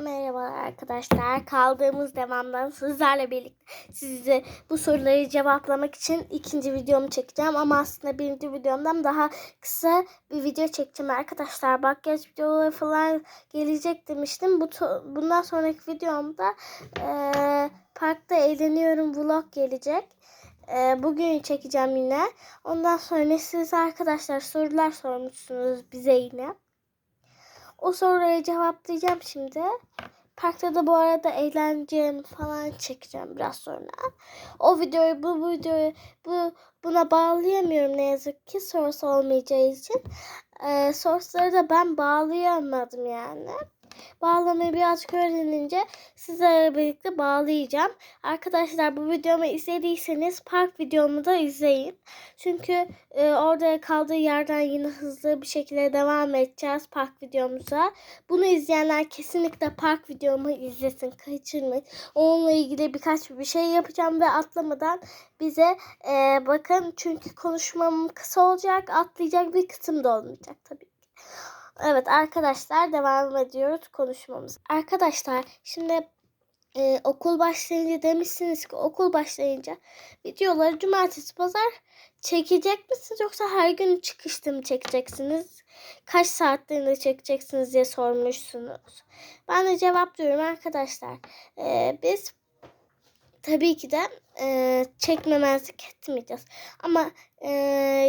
merhabalar arkadaşlar. Kaldığımız devamdan sizlerle birlikte size bu soruları cevaplamak için ikinci videomu çekeceğim. Ama aslında birinci videomdan daha kısa bir video çekeceğim arkadaşlar. Makyaj videoları falan gelecek demiştim. Bu bundan sonraki videomda e, parkta eğleniyorum vlog gelecek. E, bugün çekeceğim yine. Ondan sonra siz arkadaşlar sorular sormuşsunuz bize yine. O soruları cevaplayacağım şimdi. Parkta da bu arada eğlencem falan çekeceğim biraz sonra. O videoyu bu, videoyu bu buna bağlayamıyorum ne yazık ki sorusu olmayacağı için. Ee, soruları da ben bağlayamadım yani. Bağlamayı birazcık öğrenince sizlerle birlikte bağlayacağım. Arkadaşlar bu videomu izlediyseniz park videomu da izleyin. Çünkü e, orada kaldığı yerden yine hızlı bir şekilde devam edeceğiz park videomuza. Bunu izleyenler kesinlikle park videomu izlesin, kaçırmayın. Onunla ilgili birkaç bir şey yapacağım ve atlamadan bize e, bakın. Çünkü konuşmam kısa olacak, atlayacak bir kısım da olmayacak tabii ki. Evet arkadaşlar devam ediyoruz konuşmamız. Arkadaşlar şimdi e, okul başlayınca demişsiniz ki okul başlayınca videoları cumartesi pazar çekecek misiniz yoksa her gün çıkışta mı çekeceksiniz? Kaç saatlerinde çekeceksiniz diye sormuşsunuz. Ben de cevaplıyorum arkadaşlar. E, biz tabii ki de e, çekmemezlik etmeyeceğiz. Ama e,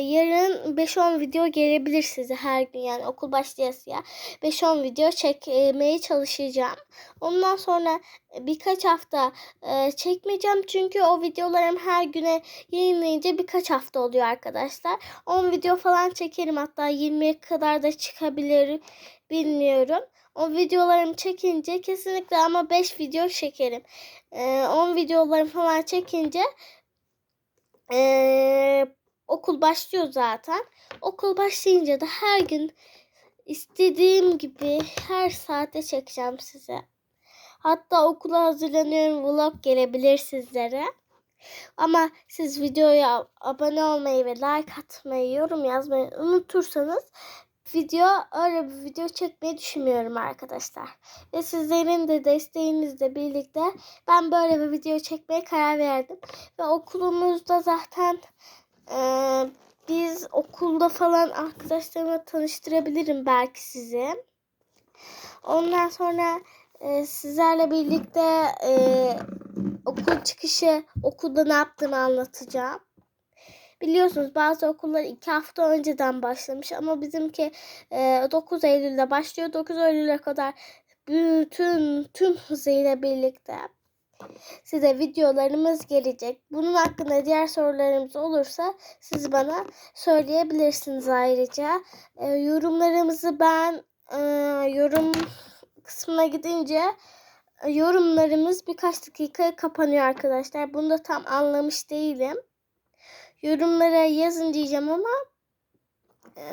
yarın 5-10 video gelebilir size her gün yani okul başlayasıya 5-10 video çekmeye çalışacağım. Ondan sonra birkaç hafta e, çekmeyeceğim çünkü o videolarım her güne yayınlayınca birkaç hafta oluyor arkadaşlar. 10 video falan çekerim hatta 20'ye kadar da çıkabilir bilmiyorum. O videolarımı çekince kesinlikle ama 5 video çekerim. Ee, 10 videolarım falan çekince ee, okul başlıyor zaten. Okul başlayınca da her gün istediğim gibi her saate çekeceğim size. Hatta okula hazırlanıyorum vlog gelebilir sizlere. Ama siz videoya abone olmayı ve like atmayı, yorum yazmayı unutursanız video öyle bir video çekmeyi düşünmüyorum arkadaşlar. Ve sizlerin de desteğinizle birlikte ben böyle bir video çekmeye karar verdim. Ve okulumuzda zaten e, biz okulda falan arkadaşlarımla tanıştırabilirim belki sizi. Ondan sonra e, sizlerle birlikte e, okul çıkışı okulda ne yaptığımı anlatacağım. Biliyorsunuz bazı okullar iki hafta önceden başlamış ama bizimki e, 9 Eylül'de başlıyor. 9 Eylül'e kadar bütün tüm hızıyla birlikte size videolarımız gelecek. Bunun hakkında diğer sorularımız olursa siz bana söyleyebilirsiniz ayrıca. E, yorumlarımızı ben e, yorum kısmına gidince e, yorumlarımız birkaç dakikaya kapanıyor arkadaşlar. Bunu da tam anlamış değilim yorumlara yazın diyeceğim ama e,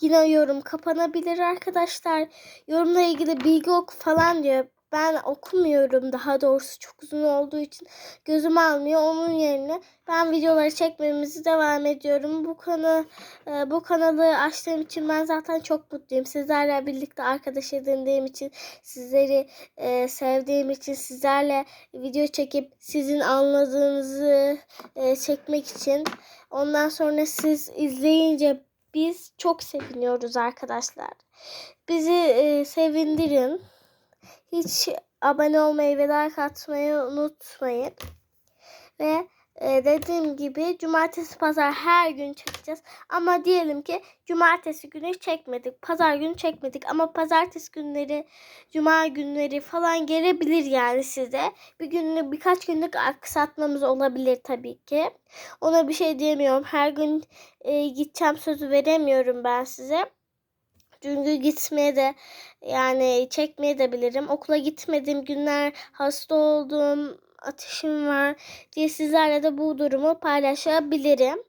yine yorum kapanabilir arkadaşlar. Yorumla ilgili bilgi oku falan diyor. Ben okumuyorum daha doğrusu çok uzun olduğu için gözüm almıyor. Onun yerine ben videoları çekmemizi devam ediyorum. Bu konu e, bu kanalı açtığım için ben zaten çok mutluyum. Sizlerle birlikte arkadaş edindiğim için, sizleri e, sevdiğim için, sizlerle video çekip sizin anladığınızı e, çekmek için. Ondan sonra siz izleyince biz çok seviniyoruz arkadaşlar. Bizi e, sevindirin. Hiç abone olmayı ve like atmayı unutmayın. Ve e, dediğim gibi cumartesi pazar her gün çekeceğiz. Ama diyelim ki cumartesi günü çekmedik. Pazar günü çekmedik. Ama pazartesi günleri, cuma günleri falan gelebilir yani size. Bir günlük birkaç günlük aksatmamız olabilir tabii ki. Ona bir şey diyemiyorum. Her gün e, gideceğim sözü veremiyorum ben size. Çünkü gitmeye de yani çekmeye de bilirim. Okula gitmediğim günler hasta oldum, ateşim var diye sizlerle de bu durumu paylaşabilirim.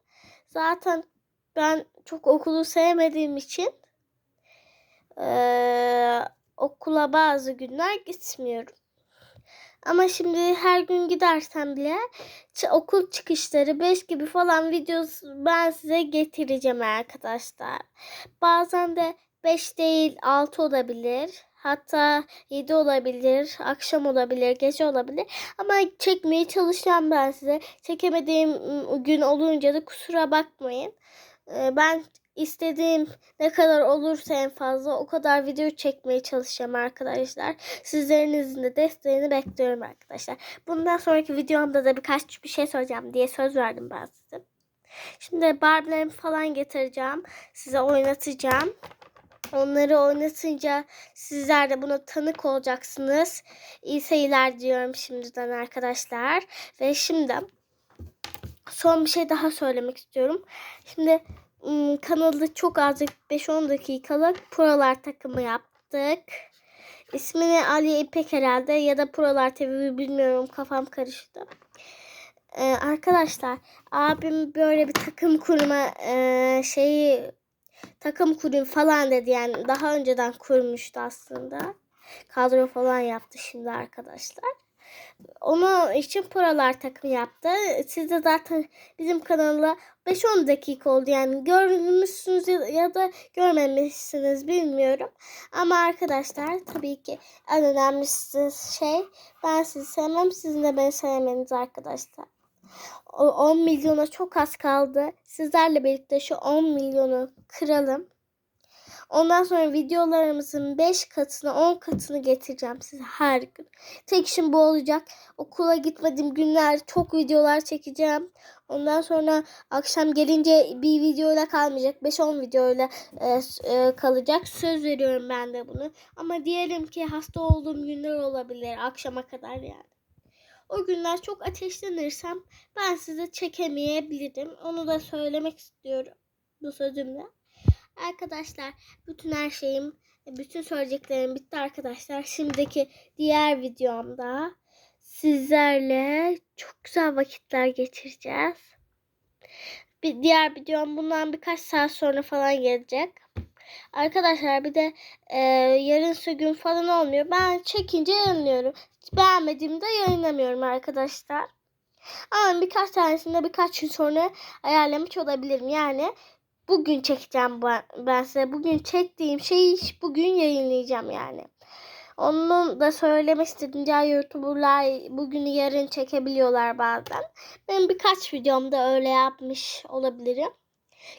Zaten ben çok okulu sevmediğim için ee, okula bazı günler gitmiyorum. Ama şimdi her gün gidersem bile okul çıkışları 5 gibi falan videosu ben size getireceğim arkadaşlar. Bazen de 5 değil 6 olabilir. Hatta 7 olabilir, akşam olabilir, gece olabilir. Ama çekmeye çalışacağım ben size. Çekemediğim ım, gün olunca da kusura bakmayın. Ben istediğim ne kadar olursa en fazla o kadar video çekmeye çalışacağım arkadaşlar. Sizlerinizin de desteğini bekliyorum arkadaşlar. Bundan sonraki videomda da birkaç bir şey söyleyeceğim diye söz verdim ben size. Şimdi Barbie'lerimi falan getireceğim. Size oynatacağım. Onları oynatınca sizler de buna tanık olacaksınız. İyi seyirler diyorum şimdiden arkadaşlar. Ve şimdi son bir şey daha söylemek istiyorum. Şimdi kanalda çok azıcık 5-10 dakikalık Prolar takımı yaptık. İsmini Ali İpek herhalde ya da Prolar TV bilmiyorum kafam karıştı. Ee, arkadaşlar abim böyle bir takım kurma e, şeyi takım kurayım falan dedi yani daha önceden kurmuştu aslında. Kadro falan yaptı şimdi arkadaşlar. Onun için Prolar takımı yaptı. Siz de zaten bizim kanalda 5-10 dakika oldu yani görmüşsünüz ya da görmemişsiniz bilmiyorum. Ama arkadaşlar tabii ki en önemlisi şey ben sizi sevmem sizin de beni sevmeniz arkadaşlar. O 10 milyona çok az kaldı. Sizlerle birlikte şu 10 milyonu kıralım. Ondan sonra videolarımızın 5 katını 10 katını getireceğim size her gün. Tek işim bu olacak. Okula gitmediğim günler çok videolar çekeceğim. Ondan sonra akşam gelince bir videoyla kalmayacak. 5-10 videoyla e, e, kalacak. Söz veriyorum ben de bunu. Ama diyelim ki hasta olduğum günler olabilir akşama kadar yani. O günler çok ateşlenirsem ben size çekemeyebilirim. Onu da söylemek istiyorum bu sözümle. Arkadaşlar bütün her şeyim, bütün söyleyeceklerim bitti arkadaşlar. Şimdiki diğer videomda sizlerle çok güzel vakitler geçireceğiz. Bir diğer videom bundan birkaç saat sonra falan gelecek. Arkadaşlar bir de e, yarın gün falan olmuyor. Ben çekince yayınlıyorum. Beğenmediğimde yayınlamıyorum arkadaşlar. Ama birkaç tanesinde birkaç gün sonra ayarlamış olabilirim. Yani bugün çekeceğim ben, size. Bugün çektiğim şeyi bugün yayınlayacağım yani. Onun da söylemek istedim. Diğer YouTuber'lar bugünü yarın çekebiliyorlar bazen. Ben birkaç videomda öyle yapmış olabilirim.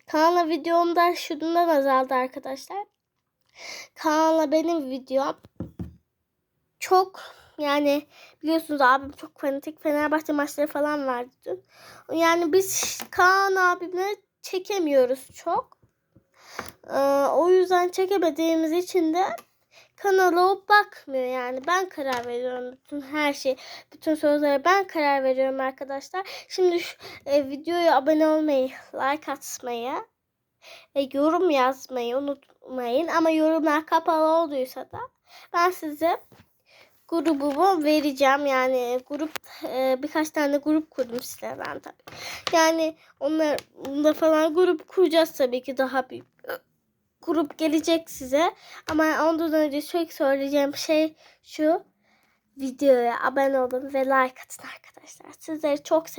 Kanala videomda şundan azaldı arkadaşlar. Kanala benim videom çok yani biliyorsunuz abim çok fanatik Fenerbahçe maçları falan vardı dün. Yani biz Kaan abimle çekemiyoruz çok. Ee, o yüzden çekemediğimiz için de kanala o bakmıyor yani. Ben karar veriyorum bütün her şey, bütün sözlere ben karar veriyorum arkadaşlar. Şimdi şu e, videoya abone olmayı, like atmayı ve yorum yazmayı unutmayın. Ama yorumlar kapalı olduysa da ben size grubumu vereceğim. Yani grup e, birkaç tane grup kurdum size ben tabii. Yani onlar da falan grup kuracağız tabii ki daha büyük grup gelecek size. Ama ondan önce sürekli söyleyeceğim şey şu. Videoya abone olun ve like atın arkadaşlar. Sizleri çok seviyorum.